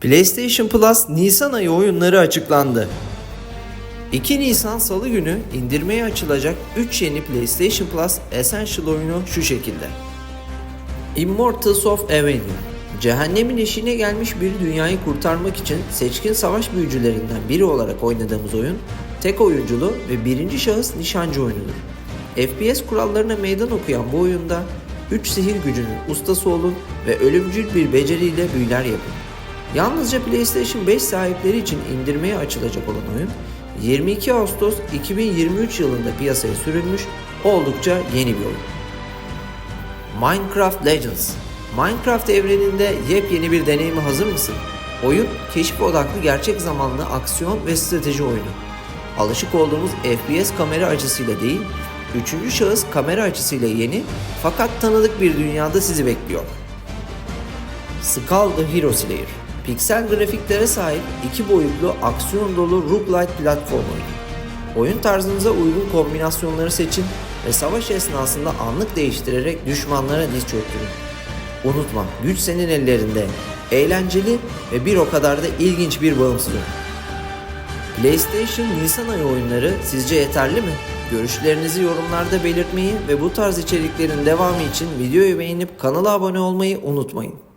PlayStation Plus Nisan ayı oyunları açıklandı. 2 Nisan Salı günü indirmeye açılacak 3 yeni PlayStation Plus Essential oyunu şu şekilde. Immortals of Aveum Cehennemin eşiğine gelmiş bir dünyayı kurtarmak için seçkin savaş büyücülerinden biri olarak oynadığımız oyun, tek oyunculu ve birinci şahıs nişancı oyunudur. FPS kurallarına meydan okuyan bu oyunda 3 sihir gücünün ustası olun ve ölümcül bir beceriyle büyüler yapın. Yalnızca PlayStation 5 sahipleri için indirmeye açılacak olan oyun 22 Ağustos 2023 yılında piyasaya sürülmüş oldukça yeni bir oyun. Minecraft Legends Minecraft evreninde yepyeni bir deneyime hazır mısın? Oyun, keşif odaklı gerçek zamanlı aksiyon ve strateji oyunu. Alışık olduğumuz FPS kamera açısıyla değil, üçüncü şahıs kamera açısıyla yeni fakat tanıdık bir dünyada sizi bekliyor. Skull the Hero Slayer Piksel grafiklere sahip iki boyutlu aksiyon dolu roguelite platform oyunu. Oyun tarzınıza uygun kombinasyonları seçin ve savaş esnasında anlık değiştirerek düşmanlara diz çöktürün. Unutma, güç senin ellerinde. Eğlenceli ve bir o kadar da ilginç bir bağımsız oyun. PlayStation Nisan ayı oyunları sizce yeterli mi? Görüşlerinizi yorumlarda belirtmeyi ve bu tarz içeriklerin devamı için videoyu beğenip kanala abone olmayı unutmayın.